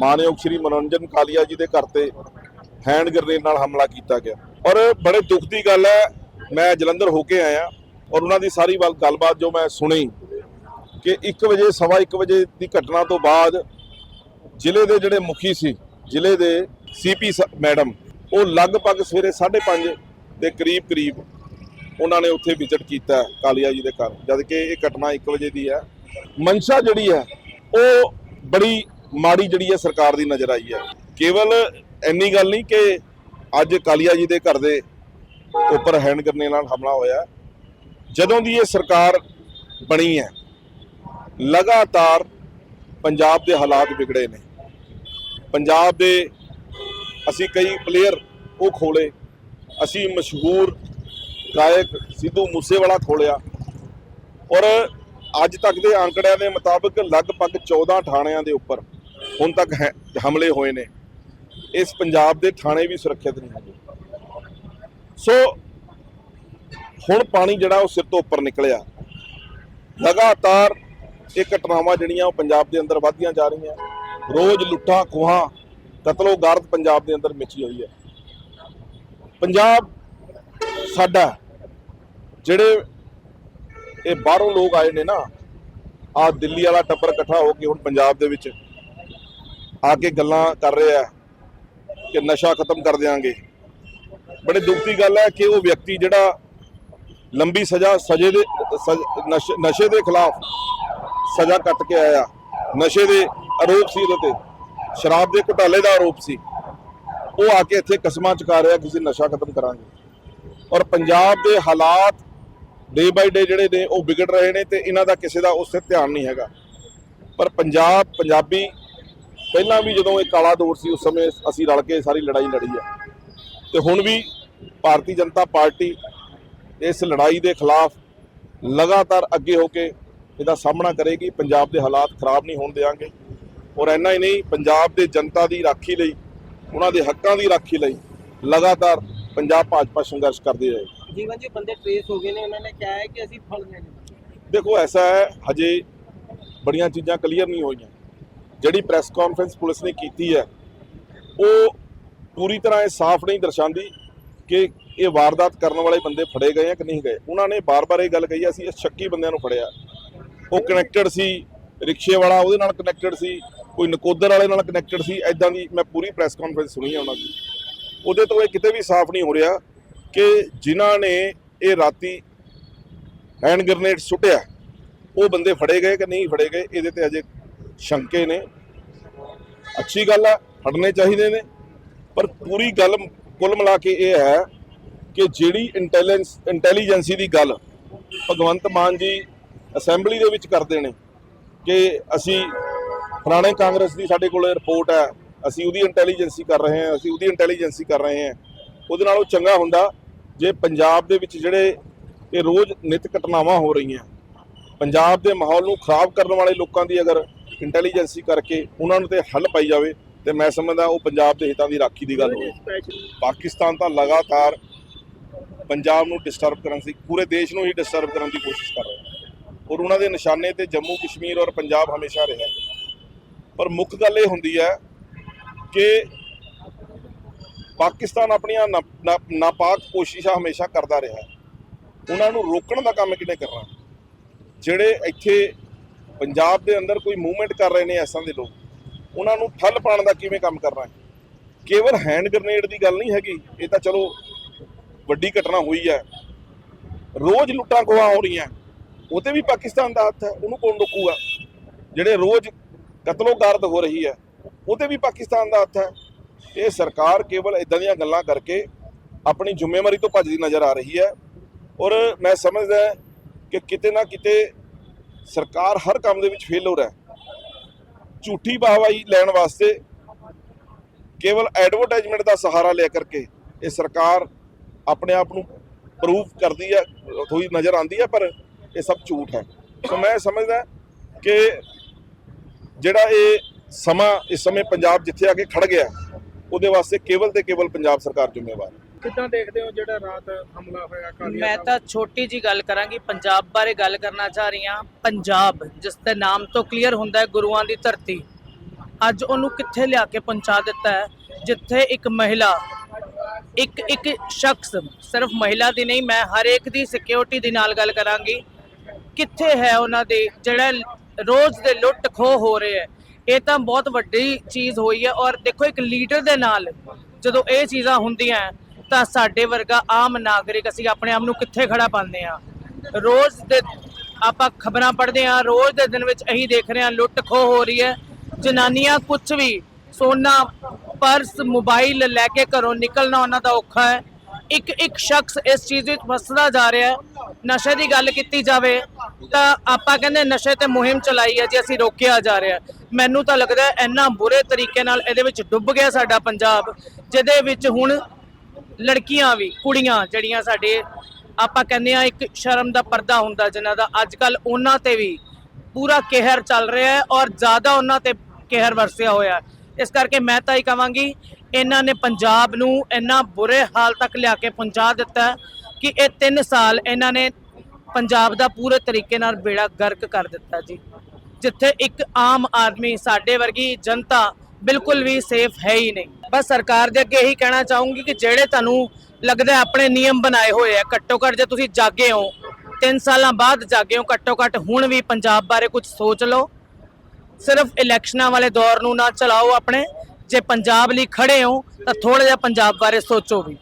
ਮਾਨਯੋਗ ਸ਼੍ਰੀ ਮਨੋਰੰਜਨ ਕਾਲੀਆ ਜੀ ਦੇ ਘਰ ਤੇ ਹੈਂਡ ਗ੍ਰਨੇਡ ਨਾਲ ਹਮਲਾ ਕੀਤਾ ਗਿਆ। ਔਰ ਬੜੇ ਦੁੱਖ ਦੀ ਗੱਲ ਹੈ, ਮੈਂ ਜਲੰਧਰ ਹੋ ਕੇ ਆਇਆ ਔਰ ਉਹਨਾਂ ਦੀ ਸਾਰੀ ਵੱਲ ਗੱਲਬਾਤ ਜੋ ਮੈਂ ਸੁਣੀ ਕਿ 1 ਵਜੇ, ਸਵਾ 1 ਵਜੇ ਦੀ ਘਟਨਾ ਤੋਂ ਬਾਅਦ ਜ਼ਿਲ੍ਹੇ ਦੇ ਜਿਹੜੇ ਮੁਖੀ ਸੀ, ਜ਼ਿਲ੍ਹੇ ਦੇ ਸੀਪੀ ਮੈਡਮ, ਉਹ ਲਗਭਗ ਸਵੇਰੇ 5:30 ਦੇ ਕਰੀਬ ਕਰੀਬ ਉਹਨਾਂ ਨੇ ਉੱਥੇ ਵਿਜ਼ਿਟ ਕੀਤਾ ਕਾਲੀਆ ਜੀ ਦੇ ਘਰ। ਜਦ ਕਿ ਇਹ ਘਟਨਾ 1 ਵਜੇ ਦੀ ਹੈ। ਮਨਸ਼ਾ ਜਿਹੜੀ ਹੈ, ਉਹ ਬੜੀ ਮਾੜੀ ਜਿਹੜੀ ਹੈ ਸਰਕਾਰ ਦੀ ਨਜ਼ਰ ਆਈ ਹੈ। ਕੇਵਲ ਇੰਨੀ ਗੱਲ ਨਹੀਂ ਕਿ ਅੱਜ ਕਾਲੀਆ ਜੀ ਦੇ ਘਰ ਦੇ ਉੱਪਰ ਹੈਂਡ ਗ੍ਰਨੇਡ ਨਾਲ ਹਮਲਾ ਹੋਇਆ ਜਦੋਂ ਦੀ ਇਹ ਸਰਕਾਰ ਬਣੀ ਹੈ, ਲਗਾਤਾਰ ਪੰਜਾਬ ਦੇ ਹਾਲਾਤ ਵਿਗੜੇ ਨੇ। ਪੰਜਾਬ ਦੇ ਅਸੀਂ ਕਈ ਪਲੇਅਰ ਉਹ ਖੋਲੇ, ਅਸੀਂ ਮਸ਼ਹੂਰ ਗਾਇਕ ਸਿੱਧੂ ਮੂਸੇਵਾਲਾ ਖੋਲਿਆ। ਔਰ ਅੱਜ ਤੱਕ ਦੇ ਅੰਕੜਿਆਂ ਦੇ ਮੁਤਾਬਕ ਲਗਭਗ 14 ਥਾਣਿਆਂ ਦੇ ਉੱਪਰ ਹੁਣ ਤੱਕ ਹੈ- ਹਮਲੇ ਹੋਏ ਨੇ। ਇਸ ਪੰਜਾਬ ਦੇ ਥਾਣੇ ਵੀ ਸੁਰੱਖਿਅਤ ਨਹੀਂ ਹੈਗੇ। ਸੋ, ਹੁਣ ਪਾਣੀ ਜਿਹੜਾ ਉਹ ਸਿਰ ਤੋਂ ਉੱਪਰ ਨਿਕਲਿਆ। ਲਗਾਤਾਰ ਇਹ ਘਟਨਾਵਾਂ ਜਿਹੜੀਆਂ ਉਹ ਪੰਜਾਬ ਦੇ ਅੰਦਰ ਵਧਦੀਆਂ ਜਾ ਰਹੀਆਂ। ਰੋਜ਼ ਲੁੱਟਾਂ, ਖੋਹਾਂ, ਕਤਲੋ ਗਾਰਤ ਪੰਜਾਬ ਦੇ ਅੰਦਰ ਮਚੀ ਹੋਈ ਹੈ। ਪੰਜਾਬ ਸਾਡਾ, ਜਿਹੜੇ ਇਹ ਬਾਹਰੋਂ ਲੋਕ ਆਏ ਨੇ ਨਾ ਆ ਦਿੱਲੀ ਵਾਲਾ ਟੱਬਰ ਇਕੱਠਾ ਹੋ ਕੇ ਹੁਣ ਪੰਜਾਬ ਦੇ ਵਿੱਚ ਆ ਕੇ ਗੱਲਾਂ ਕਰ ਰਿਹਾ ਕਿ ਨਸ਼ਾ ਖਤਮ ਕਰ ਦਿਆਂਗੇ। ਬੜੇ ਦੁੱਖ ਦੀ ਗੱਲ ਹੈ ਕਿ ਉਹ ਵਿਅਕਤੀ ਜਿਹੜਾ ਲੰਬੀ ਸਜ਼ਾ, ਸਜ਼ੇ ਦੇ, ਸਜ਼- ਨਸ਼ੇ ਨਸ਼ੇ ਦੇ ਖਿਲਾਫ ਸਜ਼ਾ ਕੱਟ ਕੇ ਆਇਆ। ਨਸ਼ੇ ਦੇ ਆਰੋਪ ਸੀ ਉਹਦੇ ਤੇ। ਸ਼ਰਾਬ ਦੇ ਘੁਟਾਲੇ ਦਾ ਆਰੋਪ ਸੀ। ਉਹ ਆ ਕੇ ਇੱਥੇ ਕਸਮਾਂ ਚੁਕਾ ਰਿਹਾ ਕਿ ਅਸੀਂ ਨਸ਼ਾ ਖਤਮ ਕਰਾਂਗੇ। ਔਰ ਪੰਜਾਬ ਦੇ ਹਾਲਾਤ ਡੇ ਬਾਈ ਡੇ ਜਿਹੜੇ ਨੇ, ਉਹ ਵਿਗੜ ਰਹੇ ਨੇ ਤੇ ਇਹਨਾਂ ਦਾ ਕਿਸੇ ਦਾ ਉਸ ਤੇ ਧਿਆਨ ਨਹੀਂ ਹੈਗਾ। ਪਰ ਪੰਜਾਬ, ਪੰਜਾਬੀ ਪਹਿਲਾਂ ਵੀ ਜਦੋਂ ਇਹ ਕਾਲਾ ਦੌਰ ਸੀ ਉਸ ਸਮੇਂ ਅਸੀਂ ਰਲ ਕੇ ਸਾਰੀ ਲੜਾਈ ਲੜੀ ਹੈ ਤੇ ਹੁਣ ਵੀ ਭਾਰਤੀ ਜਨਤਾ ਪਾਰਟੀ ਇਸ ਲੜਾਈ ਦੇ ਖਿਲਾਫ ਲਗਾਤਾਰ ਅੱਗੇ ਹੋ ਕੇ ਇਹਦਾ ਸਾਹਮਣਾ ਕਰੇਗੀ। ਪੰਜਾਬ ਦੇ ਹਾਲਾਤ ਖਰਾਬ ਨਹੀਂ ਹੋਣ ਦੇਵਾਂਗੇ ਔਰ ਇੰਨਾ ਹੀ ਨਹੀਂ ਪੰਜਾਬ ਦੇ ਜਨਤਾ ਦੀ ਰਾਖੀ ਲਈ ਉਹਨਾਂ ਦੇ ਹੱਕਾਂ ਦੀ ਰਾਖੀ ਲਈ ਲਗਾਤਾਰ ਪੰਜਾਬ ਭਾਜਪਾ ਸੰਘਰਸ਼ ਕਰਦੀ ਰਹੇ। ਜੀਵਨ ਜੀ ਬੰਦੇ ਟ੍ਰੇਸ ਹੋ ਗਏ ਨੇ ਉਹਨਾਂ ਨੇ ਕਿਹਾ ਹੈ ਕਿ ਅਸੀਂ ਫੜ ਲੈਣੇ ਦੇਖੋ ਐਸਾ ਹੈ ਹਜੇ ਬੜੀਆਂ ਚੀਜ਼ਾਂ ਕਲੀਅਰ ਨਹੀਂ ਹੋਈਆਂ। ਜਿਹੜੀ ਪ੍ਰੈਸ ਕਾਨਫਰੰਸ ਪੁਲਿਸ ਨੇ ਕੀਤੀ ਹੈ ਉਹ ਪੂਰੀ ਤਰ੍ਹਾਂ ਇਹ ਸਾਫ਼ ਨਹੀਂ ਦਰਸਾਉਂਦੀ ਕਿ ਇਹ ਵਾਰਦਾਤ ਕਰਨ ਵਾਲੇ ਬੰਦੇ ਫੜੇ ਗਏ ਆ ਕਿ ਨਹੀਂ ਗਏ। ਉਹਨਾਂ ਨੇ ਬਾਰ-ਬਾਰ ਇਹ ਗੱਲ ਕਹੀ ਹੈ, ਅਸੀਂ ਇਸ ਸ਼ੱਕੀ ਬੰਦਿਆਂ ਨੂੰ ਫੜਿਆ। ਉਹ ਕਨੈਕਟਡ ਸੀ ਰਿਕਸ਼ੇ ਵਾਲਾ ਉਹਦੇ ਨਾਲ ਕਨੈਕਟਡ ਸੀ ਕੋਈ ਨਕੋਦਰ ਵਾਲੇ ਨਾਲ ਕਨੈਕਟਡ ਸੀ ਐਦਾਂ ਦੀ ਮੈਂ ਪੂਰੀ ਪ੍ਰੈਸ ਕਾਨਫਰੰਸ ਸੁਣੀ ਹੈ ਉਹਨਾਂ ਦੀ। ਉਹਦੇ ਤੋਂ ਇਹ ਕਿਤੇ ਵੀ ਸਾਫ਼ ਨਹੀਂ ਹੋ ਰਿਹਾ ਕਿ ਜਿਨ੍ਹਾਂ ਨੇ ਇਹ ਰਾਤੀ ਹੈਂਡ ਗ੍ਰਨੇਡ ਸੁੱਟਿਆ ਉਹ ਬੰਦੇ ਫੜੇ ਗਏ ਕਿ ਨਹੀਂ ਫੜੇ ਗਏ ਇਹਦੇ ਤੇ ਅਜੇ ਸ਼ੰਕੇ ਨੇ। ਅੱਛੀ ਗੱਲ ਹੈ ਫੜਨੇ ਚਾਹੀਦੇ ਨੇ। ਪਰ ਪੂਰੀ ਗੱਲ ਕੁੱਲ ਮਿਲਾ ਕੇ ਇਹ ਹੈ ਕਿ ਜਿਹੜੀ ਇੰਟੈਲੀਜੈਂਸ ਇੰਟੈਲੀਜੈਂਸੀ ਦੀ ਗੱਲ ਭਗਵੰਤ ਮਾਨ ਜੀ ਅਸੈਂਬਲੀ ਦੇ ਵਿੱਚ ਕਰਦੇ ਨੇ ਕਿ ਅਸੀਂ ਫਲਾਣੇ ਕਾਂਗਰਸ ਦੀ ਸਾਡੇ ਕੋਲ ਰਿਪੋਰਟ ਹੈ, ਅਸੀਂ ਉਹਦੀ ਇੰਟੈਲੀਜੈਂਸੀ ਕਰ ਰਹੇ ਹਾਂ, ਅਸੀਂ ਉਹਦੀ ਇੰਟੈਲੀਜੈਂਸੀ ਕਰ ਰਹੇ ਹਾਂ। ਉਹਦੇ ਨਾਲੋਂ ਚੰਗਾ ਹੁੰਦਾ ਜੇ ਪੰਜਾਬ ਦੇ ਵਿੱਚ ਜਿਹੜੇ ਇਹ ਰੋਜ਼ ਨਿਤ ਘਟਨਾਵਾਂ ਹੋ ਰਹੀਆਂ, ਪੰਜਾਬ ਦੇ ਮਾਹੌਲ ਨੂੰ ਖਰਾਬ ਕਰਨ ਵਾਲੇ ਲੋਕਾਂ ਦੀ ਅਗਰ ਇੰਟੈਲੀਜੈਂਸੀ ਕਰਕੇ ਉਹਨਾਂ ਨੂੰ ਤੇ ਹੱਲ ਪਾਈ ਜਾਵੇ ਤੇ ਮੈਂ ਸਮਝਦਾ ਉਹ ਪੰਜਾਬ ਦੇ ਹਿੱਤਾਂ ਦੀ ਰਾਖੀ ਦੀ ਗੱਲ ਹੋਵੇ। ਪਾਕਿਸਤਾਨ ਤਾਂ ਲਗਾਤਾਰ ਪੰਜਾਬ ਨੂੰ ਡਿਸਟਰਬ ਕਰਨ ਦੀ, ਪੂਰੇ ਦੇਸ਼ ਨੂੰ ਹੀ ਡਿਸਟਰਬ ਕਰਨ ਦੀ ਕੋਸ਼ਿਸ਼ ਕਰ ਰਿਹਾ ਔਰ ਉਹਨਾਂ ਦੇ ਨਿਸ਼ਾਨੇ ਤੇ ਜੰਮੂ, ਕਸ਼ਮੀਰ ਔਰ ਪੰਜਾਬ ਹਮੇਸ਼ਾ ਰਿਹਾ ਪਰ ਮੁੱਖ ਗੱਲ ਇਹ ਹੁੰਦੀ ਹੈ ਕਿ ਪਾਕਿਸਤਾਨ ਆਪਣੀਆਂ ਨਾ- ਨਾਪਾਕ ਕੋਸ਼ਿਸ਼ਾਂ ਹਮੇਸ਼ਾ ਕਰਦਾ ਰਿਹਾ ਉਹਨਾਂ ਨੂੰ ਰੋਕਣ ਦਾ ਕੰਮ ਕਿਹਨੇ ਕਰਨਾ? ਜਿਹੜੇ ਇੱਥੇ ਪੰਜਾਬ ਦੇ ਅੰਦਰ ਕੋਈ ਮੂਵਮੈਂਟ ਕਰ ਰਹੇ ਨੇ ਐਸਾਂ ਦੇ ਲੋਕ, ਉਹਨਾਂ ਨੂੰ ਠੱਲ ਪਾਉਣ ਦਾ ਕਿਵੇਂ ਕੰਮ ਕਰਨਾ ਹੈ? ਕੇਵਲ ਹੈਂਡ ਗ੍ਰਨੇਡ ਦੀ ਗੱਲ ਨਹੀਂ ਹੈਗੀ, ਇਹ ਤਾਂ ਚਲੋ ਵੱਡੀ ਘਟਨਾ ਹੋਈ ਹੈ। ਰੋਜ਼ ਲੁੱਟਾਂ ਖੋਹਾਂ ਹੋ ਰਹੀਆਂ ਉਹ ਤੇ ਵੀ ਪਾਕਿਸਤਾਨ ਦਾ ਹੱਥ ਹੈ, ਉਹਨੂੰ ਕੌਣ ਰੋਕੂਗਾ? ਜਿਹੜੇ ਰੋਜ਼ ਕਤਲੋ ਗਾਰਦ ਹੋ ਰਹੀ ਹੈ ਉਹ ਵੀ ਪਾਕਿਸਤਾਨ ਦਾ ਹੱਥ ਹੈ। ਇਹ ਸਰਕਾਰ ਕੇਵਲ ਇਦਾਂ ਦੀਆਂ ਗੱਲਾਂ ਕਰਕੇ ਆਪਣੀ ਜ਼ਿੰਮੇਵਾਰੀ ਤੋਂ ਭੱਜਦੀ ਨਜ਼ਰ ਆ ਰਹੀ ਹੈ। ਔਰ ਮੈਂ ਸਮਝਦਾ ਕਿ ਕਿਤੇ ਨਾ ਕਿਤੇ ਸਰਕਾਰ ਹਰ ਕੰਮ ਦੇ ਵਿੱਚ ਫੇਲ ਹੋ ਰਿਹਾ ਝੂਠੀ ਵਾਹਵਾਹੀ ਲੈਣ ਵਾਸਤੇ ਕੇਵਲ ਐਡਵਰਟਾਈਜ਼ਮੈਂਟ ਦਾ ਸਹਾਰਾ ਲੈ ਕਰਕੇ ਇਹ ਸਰਕਾਰ ਆਪਣੇ ਆਪ ਨੂੰ ਪ੍ਰੂਫ ਕਰਦੀ ਹੈ ਥੋੜੀ ਨਜ਼ਰ ਆਉਂਦੀ ਹੈ, ਪਰ ਇਹ ਸਭ ਝੂਠ ਹੈ। ਸੋ ਮੈਂ ਸਮਝਦਾ ਕਿ ਜਿਹੜਾ ਇਹ ਸਮਾਂ ਇਸ ਸਮੇਂ ਪੰਜਾਬ ਜਿੱਥੇ ਆ ਕੇ ਖੜ ਗਿਆ, ਉਹਦੇ ਵਾਸਤੇ ਕੇਵਲ ਤੇ ਕੇਵਲ ਪੰਜਾਬ ਸਰਕਾਰ ਜ਼ਿੰਮੇਵਾਰ ਹੈ। ਕਿੱਦਾਂ ਦੇਖਦੇ ਹੋ ਜਿਹੜਾ ਰਾਤ ਹਮਲਾ ਹੋਇਆ ਕਾਲੀਆ ਮੈਂ? ਤਾਂ ਛੋਟੀ ਜੀ ਗੱਲ ਕਰਾਂਗੀ ਪੰਜਾਬ ਬਾਰੇ ਗੱਲ ਕਰਨਾ ਚਾਹ ਰਹੀ ਹਾਂ। ਪੰਜਾਬ ਜਿਸ ਦੇ ਨਾਮ ਤੋਂ ਕਲੀਅਰ ਹੁੰਦਾ ਹੈ ਗੁਰੂਆਂ ਦੀ ਧਰਤੀ। ਅੱਜ ਉਹਨੂੰ ਕਿੱਥੇ ਲਿਆ ਕੇ ਪਹੁੰਚਾ ਦਿੱਤਾ ਹੈ? ਜਿੱਥੇ ਇੱਕ ਮਹਿਲਾ ਇੱਕ ਇੱਕ ਸ਼ਖਸ ਸਿਰਫ ਮਹਿਲਾ ਦੀ ਨਹੀਂ ਮੈਂ ਹਰ ਇੱਕ ਦੀ ਸਿਕਿਉਰਿਟੀ ਦੇ ਨਾਲ ਗੱਲ ਕਰਾਂਗੀ। ਕਿੱਥੇ ਹੈ ਉਹਨਾਂ ਦੇ ਜਿਹੜਾ ਰੋਜ਼ ਦੇ ਲੁੱਟ ਖੋਹ ਹੋ ਰਹੇ ਹੈ? ਇਹ ਤਾਂ ਬਹੁਤ ਵੱਡੀ ਚੀਜ਼ ਹੋਈ ਹੈ ਔਰ ਦੇਖੋ ਇੱਕ ਲੀਡਰ ਦੇ ਨਾਲ ਜਦੋਂ ਇਹ ਚੀਜ਼ਾਂ ਹੁੰਦੀਆਂ ਤਾਂ ਸਾਡੇ ਵਰਗਾ ਆਮ ਨਾਗਰਿਕ ਅਸੀਂ ਆਪਣੇ ਆਪ ਨੂੰ ਕਿੱਥੇ ਖੜਾ ਪਾਉਂਦੇ ਆ ਰੋਜ਼ ਦੇ ਆਪਾਂ ਖਬਰਾਂ ਪੜ੍ਹਦੇ ਆ ਰੋਜ਼ ਦੇ ਦਿਨ ਵਿੱਚ ਅਸੀਂ ਦੇਖ ਰਹੇ ਆ ਲੁੱਟ ਖੋਹ ਹੋ ਰਹੀ ਹੈ। ਜਨਾਨੀਆਂ ਕੁਝ ਵੀ ਸੋਨਾ, ਪਰਸ, ਮੋਬਾਈਲ ਲੈ ਕੇ ਘਰੋਂ ਨਿਕਲਣਾ ਉਹਨਾਂ ਦਾ ਔਖਾ ਹੈ। ਇੱਕ ਇੱਕ ਸ਼ਖਸ ਇਸ ਚੀਜ਼ ਵਿੱਚ ਫਸਦਾ ਜਾ ਰਿਹਾ ਹੈ। ਨਸ਼ੇ ਦੀ ਗੱਲ ਕੀਤੀ ਜਾਵੇ ਤਾਂ ਆਪਾਂ ਕਹਿੰਦੇ ਨਸ਼ੇ ਤੇ ਮੁਹਿੰਮ ਚਲਾਈ ਹੈ ਜੀ, ਅਸੀਂ ਰੋਕਿਆ ਜਾ ਰਿਹਾ ਮੈਨੂੰ ਤਾਂ ਲੱਗਦਾ ਇੰਨਾ ਬੁਰੇ ਤਰੀਕੇ ਨਾਲ ਇਹਦੇ ਵਿੱਚ ਡੁੱਬ ਗਿਆ ਸਾਡਾ ਪੰਜਾਬ, ਜਿਹਦੇ ਵਿੱਚ ਹੁਣ ਲੜਕੀਆਂ ਵੀ, ਕੁੜੀਆਂ ਜਿਹੜੀਆਂ ਸਾਡੇ ਆਪਾਂ ਕਹਿੰਦੇ ਆ ਇੱਕ ਸ਼ਰਮ ਦਾ ਪਰਦਾ ਹੁੰਦਾ ਜਿਨ੍ਹਾਂ ਦਾ ਅੱਜ ਕੱਲ ਉਹਨਾਂ ਤੇ ਵੀ ਪੂਰਾ ਕਹਿਰ ਚੱਲ ਰਿਹਾ ਹੈ ਔਰ ਜ਼ਿਆਦਾ ਉਹਨਾਂ ਤੇ ਕਹਿਰ ਵਰਸਿਆ ਹੋਇਆ ਇਸ ਕਰਕੇ ਮੈਂ ਤਾਂ ਇਹ ਕਹਾਂਗੀ, ਇਹਨਾਂ ਨੇ ਪੰਜਾਬ ਨੂੰ ਇੰਨਾ ਬੁਰੇ ਹਾਲ ਤੱਕ ਲਿਆ ਕੇ ਪਹੁੰਚਾ ਦਿੱਤਾ ਕਿ ਇਹ 3 ਸਾਲ ਇਹਨਾਂ ਨੇ ਪੰਜਾਬ ਦਾ ਪੂਰੇ ਤਰੀਕੇ ਨਾਲ ਬੇੜਾ ਗਰਕ ਕਰ ਦਿੱਤਾ ਜੀ। ਜਿੱਥੇ ਇੱਕ ਆਮ ਆਦਮੀ ਸਾਡੇ ਵਰਗੀ ਜਨਤਾ ਬਿਲਕੁਲ ਵੀ ਸੇਫ ਹੈ ਹੀ ਨਹੀਂ। ਬਸ ਸਰਕਾਰ ਦੇ ਅੱਗੇ ਇਹੀ ਕਹਿਣਾ ਚਾਹੂੰਗੀ ਕਿ ਜਿਹੜੇ ਤੁਹਾਨੂੰ ਲੱਗਦਾ ਆਪਣੇ ਨਿਯਮ ਬਣਾਏ ਹੋਏ ਆ, ਘੱਟੋ ਘੱਟ ਜੇ ਤੁਸੀਂ ਜਾਗੇ ਹੋ 3 ਸਾਲਾਂ ਬਾਅਦ ਜਾਗੇ ਹੋ, ਘੱਟੋ ਘੱਟ ਹੁਣ ਵੀ ਪੰਜਾਬ ਬਾਰੇ ਕੁਝ ਸੋਚ ਲਓ। ਸਿਰਫ ਇਲੈਕਸ਼ਨਾਂ ਵਾਲੇ ਦੌਰ ਨੂੰ ਨਾ ਚਲਾਓ ਆਪਣੇ। ਜੇ ਪੰਜਾਬ ਲਈ ਖੜੇ ਹੋ, ਤਾਂ ਥੋੜਾ ਜਿਹਾ ਪੰਜਾਬ ਬਾਰੇ ਸੋਚੋ ਵੀ।